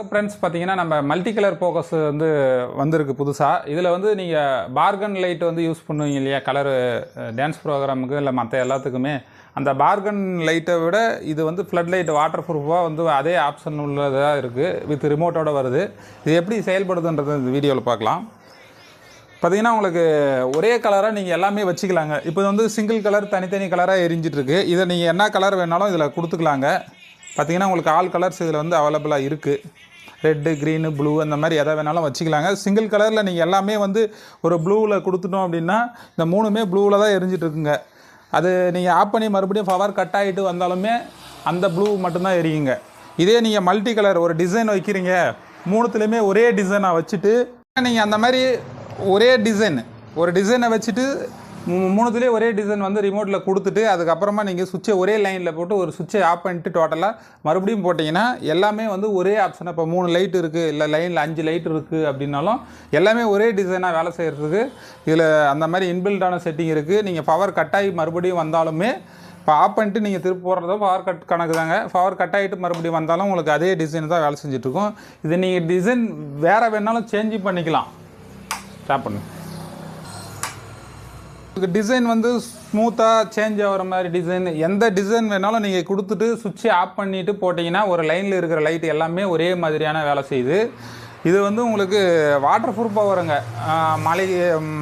Friends பார்த்தீங்கன்னா நம்ம multi colour focus வந்து வந்திருக்கு புதுசாக இதில் வந்து நீங்கள் பார்கன் லைட் வந்து யூஸ் பண்ணுவீங்க இல்லையா? கலரு டான்ஸ் ப்ரோக்ராமுக்கு இல்லை மற்ற எல்லாத்துக்குமே. அந்த பார்கன் லைட்டை விட இது வந்து ஃப்ளட் லைட் வாட்டர் ப்ரூஃபாக வந்து அதே ஆப்ஷன் உள்ளதாக இருக்குது வித் ரிமோட்டோட வருது. இது எப்படி செயல்படுதுன்றது இந்த வீடியோவில் பார்க்கலாம். பார்த்தீங்கன்னா உங்களுக்கு ஒரே கலராக நீங்கள் எல்லாமே வச்சுக்கலாங்க. இப்போ வந்து சிங்கிள் கலர் தனித்தனி கலராக எரிஞ்சிட்ருக்கு இதை நீங்கள் என்ன கலர் வேணாலும் இதில் கொடுத்துக்கலாங்க. பார்த்தீங்கன்னா உங்களுக்கு ஆல் கலர்ஸ் இதில் வந்து அவைலபிளாக இருக்குது ரெட்டு க்ரீனு ப்ளூ அந்த மாதிரி எதை வேணாலும் வச்சுக்கலாங்க. சிங்கிள் கலரில் நீங்கள் எல்லாமே வந்து ஒரு ப்ளூவில் கொடுத்துட்டோம் அப்படின்னா இந்த மூணுமே ப்ளூவில் தான் எரிஞ்சிட்ருக்குங்க அது நீங்கள் ஆஃப் பண்ணி மறுபடியும் பவர் கட் ஆகிட்டு வந்தாலுமே அந்த ப்ளூ மட்டும்தான் எரியுங்க. இதே நீங்கள் மல்டி கலர் ஒரு டிசைன் வைக்கிறீங்க. மூணுத்துலேயுமே ஒரே டிசைனாக வச்சுட்டு நீங்கள் அந்த மாதிரி ஒரே டிசைன் ஒரு டிசைனை வச்சுட்டு மூணுத்துலேயே ஒரே டிசைன் வந்து ரிமோட்டில் கொடுத்துட்டு அதுக்கப்புறமா நீங்கள் சுவிட்சை ஒரே லைனில் போட்டு ஒரு சுவிட்சை ஆஃப் பண்ணிட்டு டோட்டலாக மறுபடியும் போட்டிங்கன்னா எல்லாமே வந்து ஒரே ஆப்ஷன் இப்போ மூணு லைட் இருக்குது இல்லை லைனில் அஞ்சு லைட் இருக்குது அப்படின்னாலும் எல்லாமே ஒரே டிசைனாக வேலை செய்கிறதுக்கு இதில் அந்த மாதிரி இன்பில்டான செட்டிங் இருக்குது நீங்கள் பவர் கட் ஆகி மறுபடியும் வந்தாலுமே இப்போ ஆஃப் பண்ணிட்டு நீங்கள் திருப்பி போடுறதோ பவர் கட் கணக்கு தாங்க. பவர் கட் ஆகிட்டு மறுபடியும் வந்தாலும் உங்களுக்கு அதே டிசைன் தான் வேலை செஞ்சுட்ருக்கோம் இது நீங்கள் டிசைன் வேறு வேணாலும் சேஞ்சு பண்ணிக்கலாம். ஸ்டாப் பண்ணு இதுக்கு டிசைன் வந்து ஸ்மூத்தாக சேஞ்ச் ஆகிற மாதிரி டிசைன் எந்த டிசைன் வேணாலும் நீங்கள் கொடுத்துட்டு சுவிட்சை ஆஃப் பண்ணிவிட்டு போட்டிங்கன்னா ஒரு லைனில் இருக்கிற லைட் எல்லாமே ஒரே மாதிரியான வேலை செய்யுது. இது வந்து உங்களுக்கு வாட்டர் ப்ரூஃபாக வருங்க. மலை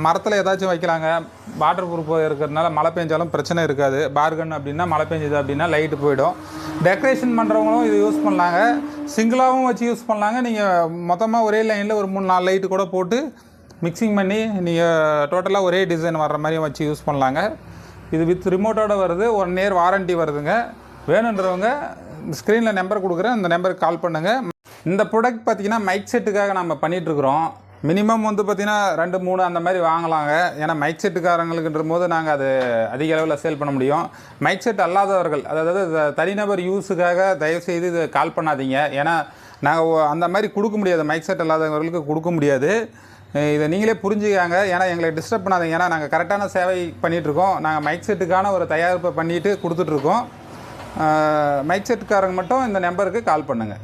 மரத்தில் ஏதாச்சும் வைக்கலாங்க. வாட்டர் ப்ரூஃபாக இருக்கிறதுனால மழை பெஞ்சாலும் பிரச்சனை இருக்காது. பார்கன் அப்படின்னா மழை பெஞ்சது அப்படின்னா லைட்டு போயிடும். டெக்கரேஷன் பண்ணுறவங்களும் இது யூஸ் பண்ணலாங்க. சிங்கிளாகவும் வச்சு யூஸ் பண்ணலாங்க. நீங்கள் மொத்தமாக ஒரே லைனில் ஒரு மூணு நாலு லைட்டு கூட போட்டு மிக்சிங் பண்ணி நீங்கள் டோட்டலாக ஒரே டிசைன் வர்ற மாதிரியும் வச்சு யூஸ் பண்ணலாங்க. இது வித் ரிமோட்டோட வருது ஒன் இயர் வாரண்டி வருதுங்க. வேணுன்றவங்க ஸ்க்ரீனில் நம்பர் கொடுக்குறேன் இந்த நம்பருக்கு கால் பண்ணுங்கள் இந்த ப்ராடக்ட் பார்த்தீங்கன்னா மைக் செட்டுக்காக நம்ம பண்ணிகிட்ருக்குறோம் மினிமம் வந்து பார்த்திங்கன்னா ரெண்டு மூணு அந்த மாதிரி வாங்கலாங்க. ஏன்னா மைக் செட்டுக்காரங்களுக்குன்ற போது நாங்கள் அது அதிக அளவில் சேல் பண்ண முடியும். மைக் செட் அல்லாதவர்கள் அதாவது தனிநபர் யூஸுக்காக தயவுசெய்து இது கால் பண்ணாதீங்க. ஏன்னா நாங்கள் அந்த மாதிரி கொடுக்க முடியாது. மைக் செட் அல்லாதவர்களுக்கு கொடுக்க முடியாது. இதை நீங்களே புரிஞ்சுக்காங்க. ஏன்னா எங்களை டிஸ்டர்ப் பண்ணாதீங்க. ஏன்னா நாங்கள் கரெக்டான சேவை பண்ணிகிட்ருக்கோம் நாங்கள் மைக் செட்டுக்கான ஒரு தயாரிப்பை பண்ணிட்டு கொடுத்துட்ருக்கோம் மைக் செட்டுக்காரங்க மட்டும் இந்த நம்பருக்கு கால் பண்ணுங்கள்